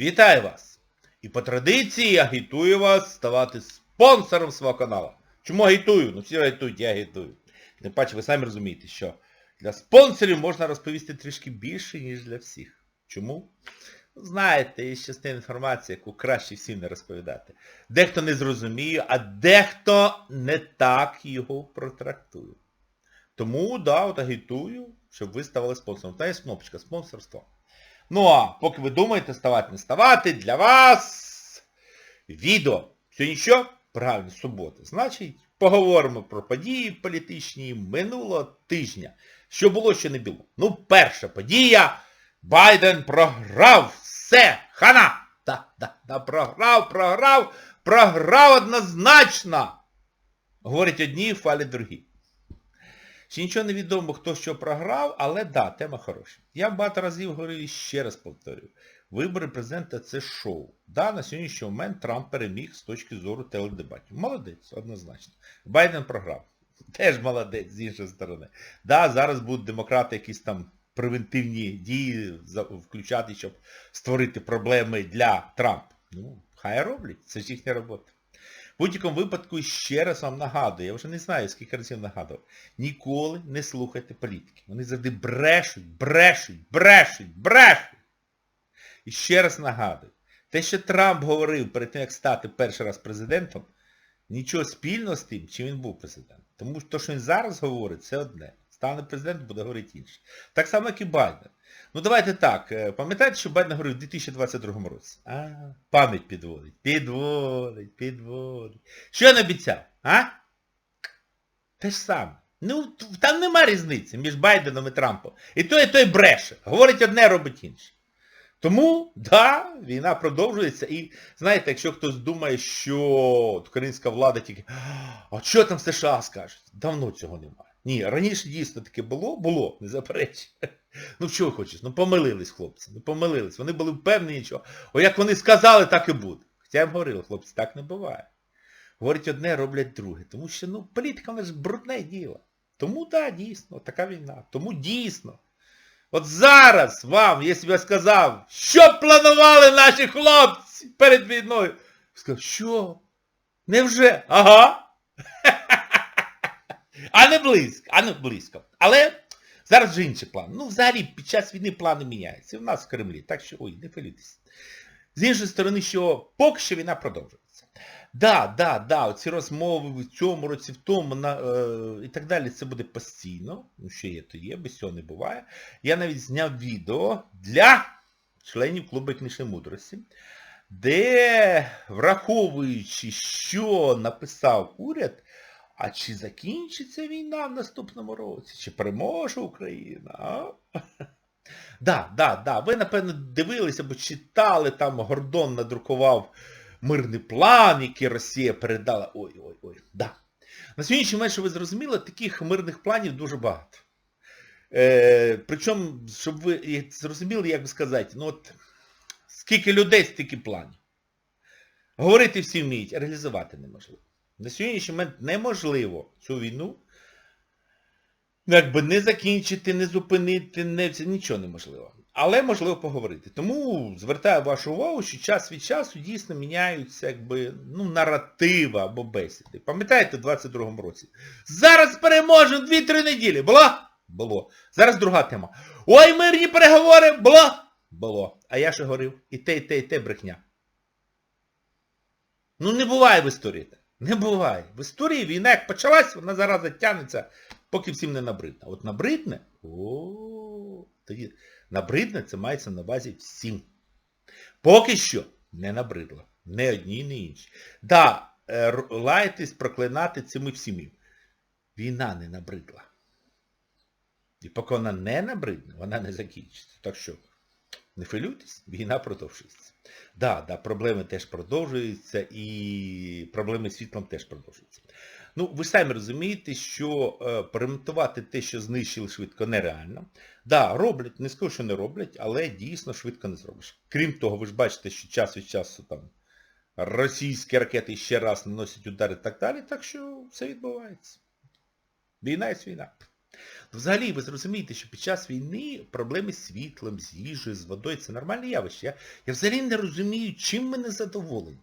Вітаю вас! І по традиції агітую вас ставати спонсором свого каналу. Чому агітую? Ну всі агітують, я агітую. Тим паче, ви самі розумієте, що для спонсорів можна розповісти трішки більше, ніж для всіх. Чому? Знаєте, є частина інформації, яку краще всім не розповідати. Дехто не зрозуміє, а дехто не так його протрактує. Тому, да, от агітую, щоб ви ставали спонсором. Та є кнопочка спонсорство. Ну а поки ви думаєте, ставати, не ставати, для вас відео. Сьогодні що? Правильно, субота. Значить, поговоримо про події політичні минулого тижня. Що було, що не було. Ну, перша подія. Байден програв. Все. Хана. Да, да, да, програв, програв, програв однозначно. Говорять одні, фалять другі. Ще нічого не відомо, хто що програв, але да, тема хороша. Я багато разів говорив і ще раз повторюю. Вибори президента це шоу. Да, на сьогоднішній момент Трамп переміг з точки зору теледебатів. Молодець, однозначно. Байден програв. Теж молодець, з іншої сторони. Да, зараз будуть демократи якісь там превентивні дії включати, щоб створити проблеми для Трампа. Ну, хай роблять, це ж їхня робота. Будь-якому випадку ще раз вам нагадую, я вже не знаю, скільки разів нагадував, ніколи не слухайте політики. Вони завжди брешуть, брешуть, брешуть, брешуть. І ще раз нагадую, те, що Трамп говорив перед тим, як стати перший раз президентом, нічого спільного з тим, чим він був президентом. Тому що те, що він зараз говорить, це одне. Стане президентом, буде говорити інше. Так само, як і Байден. Ну давайте так, е, пам'ятаєте, що Байден говорив у 2022 році? А, пам'ять підводить. Підводить, підводить. Що він обіцяв? А? Те ж саме. Ну, там нема різниці між Байденом і Трампом. І той, і той бреше. Говорить одне, робить інше. Тому, да, війна продовжується. І знаєте, якщо хтось думає, що українська влада тільки, а що там США скажуть? Давно цього немає. Ні, раніше дійсно таке було, було, не заперечую. Ну що хочеш, ну помилились хлопці, ну помилились. Вони були впевнені, що о як вони сказали, так і буде. Хоча я їм говорив, хлопці, так не буває. Говорять одне, роблять друге. Тому що, ну, політика, вона ж брудне діло. Тому, так, да, дійсно, така війна. Тому дійсно. От зараз вам, якщо б я сказав, що планували наші хлопці перед війною, сказав, що? Невже? Ага. А не близько, а не близько. Але зараз вже інший план. Ну, взагалі, під час війни плани міняються. І в нас в Кремлі. Так що, ой, не хвилюйтесь. З іншої сторони, що поки що війна продовжується. Да, да, да, оці розмови в цьому році, в тому, на, е, і так далі, це буде постійно. Ну, що є, то є, без цього не буває. Я навіть зняв відео для членів клубу книжної мудрості, де, враховуючи, що написав уряд, а чи закінчиться війна в наступному році? Чи переможе Україна? А? Да, да, да. Ви, напевно, дивилися або читали, там Гордон надрукував мирний план, який Росія передала. Ой-ой-ой. Да. На сьогоднішній момент, що ви зрозуміли, таких мирних планів дуже багато. Е, причому, щоб ви зрозуміли, як би сказати, ну от скільки людей, стільки планів. Говорити всі вміють, а реалізувати неможливо. На сьогоднішній момент неможливо цю війну ну, якби не закінчити, не зупинити, не, нічого неможливо. Але можливо поговорити. Тому звертаю вашу увагу, що час від часу дійсно міняються якби, ну, наративи або бесіди. Пам'ятаєте в 22-му році? Зараз переможемо 2-3 неділі. Було? Було. Зараз друга тема. Ой, мирні переговори! Було? Було. А я ще говорив, і те, і те, і те брехня. Ну не буває в історії так. Не буває. В історії війна як почалась, вона зараз затягнеться, поки всім не набридне. От набридне, о, тоді набридне це мається на увазі всім. Поки що не набридло. Не одній, не інші. Да, е, лаятись, проклинати це ми всі вміємо. Війна не набридла. І поки вона не набридне, вона не закінчиться. Так що, не хвилюйтесь, війна продовжується. Да, да, проблеми теж продовжуються і проблеми з світлом теж продовжуються. Ну, ви самі розумієте, що е, перемонтувати те, що знищили швидко, нереально. Да, роблять, не скажу, що не роблять, але дійсно швидко не зробиш. Крім того, ви ж бачите, що час від часу там російські ракети ще раз наносять удари і так далі, так що все відбувається. Війна є війна. Ну, Взагалі, ви зрозумієте, що під час війни проблеми з світлом, з їжею, з водою це нормальне явище. Я, я взагалі не розумію, чим ми не задоволені.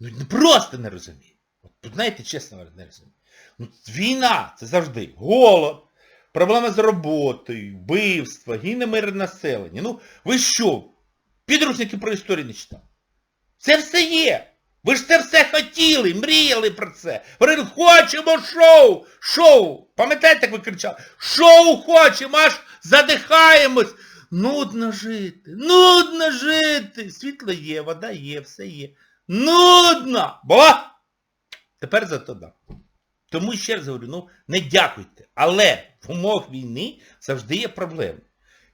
Ну ну, просто не розумію. От, знаєте, чесно не розумію. Ну, війна це завжди голод, проблеми з роботою, вбивства, гине мирне населення. Ну, ви що, підручники про історію не читали? Це все є. Ви ж це все хотіли, мріяли про це. Говорили, хочемо шоу! Шоу! Пам'ятаєте, як ви кричали? Шоу хочемо, аж задихаємось. Нудно жити, нудно жити. Світло є, вода є, все є. Нудно! Бо! Тепер зато да. Тому ще раз говорю, ну не дякуйте. Але в умовах війни завжди є проблеми.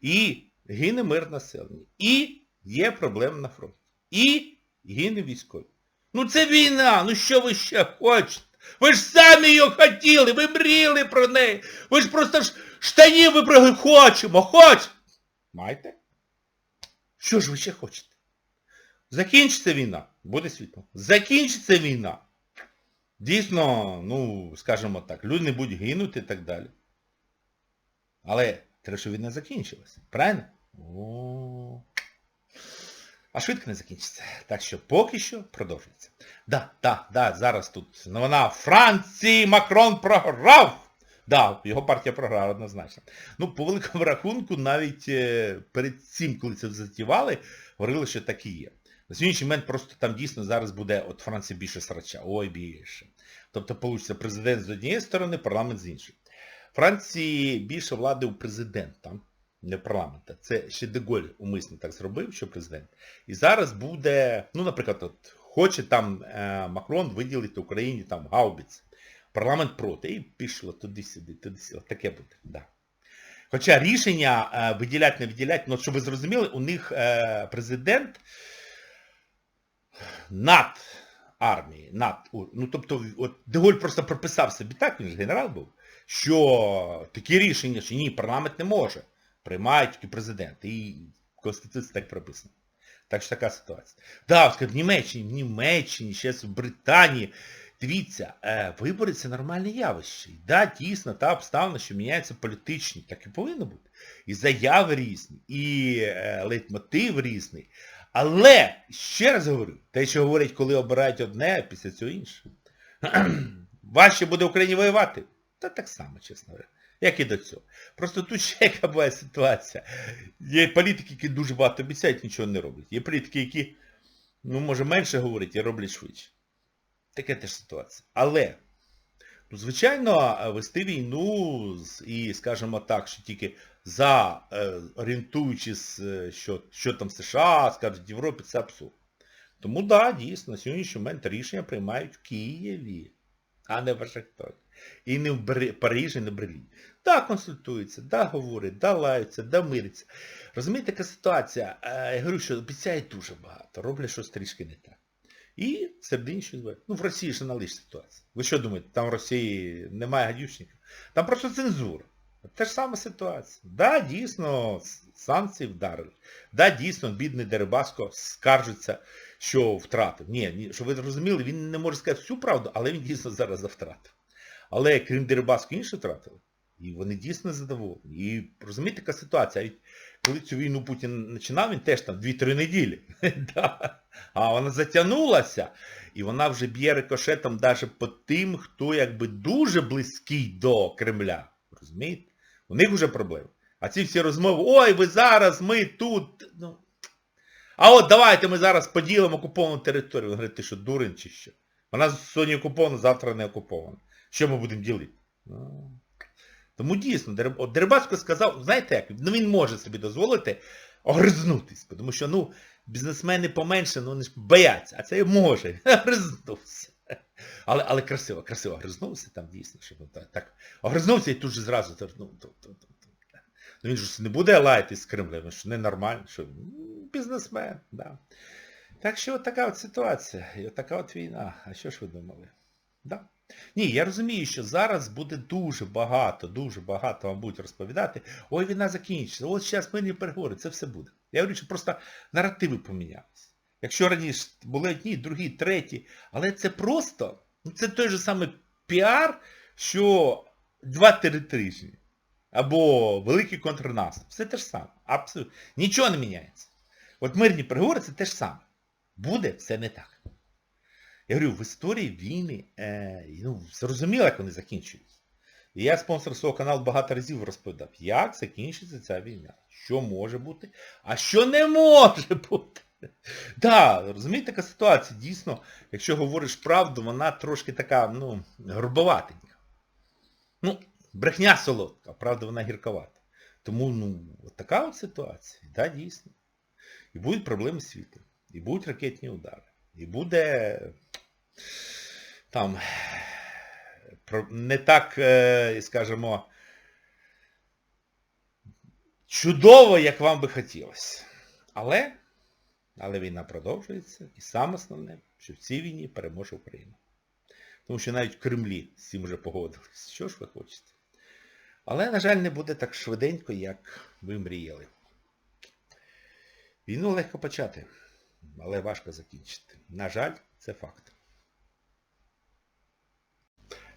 І гине мир населення. І є проблеми на фронті. І гине військові. Ну це війна, ну що ви ще хочете? Ви ж самі її хотіли, ви мріяли про неї. Ви ж просто штанів випрягли, хочемо, хочемо. Маєте? Що ж ви ще хочете? Закінчиться війна, буде світло. Закінчиться війна. Дійсно, ну, скажімо так, люди не будуть гинути і так далі. Але треба, щоб війна закінчилася. Правильно? О. А швидко не закінчиться. Так що поки що продовжується. Да, да, да, зараз тут новина Франції Макрон програв. Да, його партія програла однозначно. Ну, по великому рахунку, навіть е, перед цим, коли це затівали, говорили, що так і є. На сьогоднішній момент просто там дійсно зараз буде от Франція більше срача. Ой, більше. Тобто получиться президент з однієї сторони, парламент з іншої. Франції більше влади у президента, не парламента. Це ще Деголь умисно так зробив, що президент. І зараз буде, ну, наприклад, от, хоче там е, Макрон виділити Україні там гаубиць. Парламент проти. І пішло туди-сюди, туди-сюди. Таке буде. Да. Хоча рішення е, виділяти, не виділяти, ну, щоб ви зрозуміли, у них е, президент над армії, над, ну тобто, от Деголь просто прописав собі так, він ж генерал був, що такі рішення, що ні, парламент не може, приймають тільки президент. І в Конституції так прописано. Так що така ситуація. Да, в Німеччині, в Німеччині, ще в Британії. Дивіться, е, вибори це нормальне явище. І да, дійсно, та обставина, що міняються політичні, так і повинно бути. І заяви різні, і е, лейтмотив різний. Але, ще раз говорю, те, що говорять, коли обирають одне, після цього інше. Важче буде Україні воювати. Та так само, чесно говоря. Як і до цього. Просто тут ще яка буває ситуація. Є політики, які дуже багато обіцяють, нічого не роблять. Є політики, які, ну, може, менше говорять і роблять швидше. Таке теж ситуація. Але, ну, звичайно, вести війну і, скажімо так, що тільки за, е, орієнтуючись, е, що, що там США, скажуть Європі, це абсурд. Тому так, да, дійсно, на сьогоднішній момент рішення приймають в Києві, а не в Вашингтоні. І не в Бер- Парижі, не в Берліні. Да, консультуються, да, говорять, да, лаються, да, миряться. Розумієте, така ситуація, е, я говорю, що обіцяють дуже багато, роблять щось трішки не так. І середині щось буває. Ну, в Росії ж аналогічна ситуація. Ви що думаєте, там в Росії немає гадючників? Там просто цензура. Те ж сама ситуація. Да, дійсно, санкції вдарили. Да, дійсно, бідний Дерибаско скаржиться, що втратив. Ні, ні, щоб ви зрозуміли, він не може сказати всю правду, але він дійсно зараз за втратив. Але крім Дерибаску, інші втратили. І вони дійсно задоволені. І розумієте, яка ситуація? Коли цю війну Путін починав, він теж там 2-3 неділі. А вона затягнулася. І вона вже б'є рикошетом навіть по тим, хто якби дуже близький до Кремля. Розумієте? У них вже проблеми. А ці всі розмови, ой, ви зараз, ми тут. Ну. А от давайте ми зараз поділимо окуповану територію. Він говорить, ти що, дурень чи що? Вона сьогодні окупована, завтра не окупована. Що ми будемо ділити? Ну. Тому дійсно, Дериб- сказав, знаєте як, ну він може собі дозволити огризнутись, тому що, ну, бізнесмени поменше, ну вони ж бояться, а це може, огризнувся. Але, але красиво, красиво огризнувся там дійсно, щоб так, так огризнувся і тут же зразу, ну, то, то, то, то. Ну він ж не буде лаятись з Кремлем, ж ненормально, що він бізнесмен, да. Так що от така от ситуація, і от така от війна. А що ж ви думали? Да. Ні, я розумію, що зараз буде дуже багато, дуже багато вам будуть розповідати, ой, війна закінчиться, от зараз мирні переговори, це все буде. Я говорю, що просто наративи помінялися. Якщо раніше були одні, другі, треті, але це просто, ну це той же самий піар, що 2-3 тижні. або великий контрнаступ. Все те ж саме. Абсолютно. Нічого не міняється. От мирні переговори це те ж саме. Буде все не так. Я говорю, в історії війни, е, ну, зрозуміло, як вони закінчуються. І я спонсор свого каналу багато разів розповідав, як закінчиться ця війна. Що може бути, а що не може бути. Так, да, розумієте, така ситуація, дійсно, якщо говориш правду, вона трошки така, ну, грубоватенька. Ну, брехня солодка, правда вона гірковата. Тому, ну, от така от ситуація, да, дійсно. І будуть проблеми з світом, і будуть ракетні удари, і буде там не так, е, скажімо, чудово, як вам би хотілося. Але, але війна продовжується, і саме основне, що в цій війні переможе Україна. Тому що навіть в Кремлі з цим вже погодились. Що ж ви хочете? Але, на жаль, не буде так швиденько, як ви мріяли. Війну легко почати, але важко закінчити. На жаль, це факт.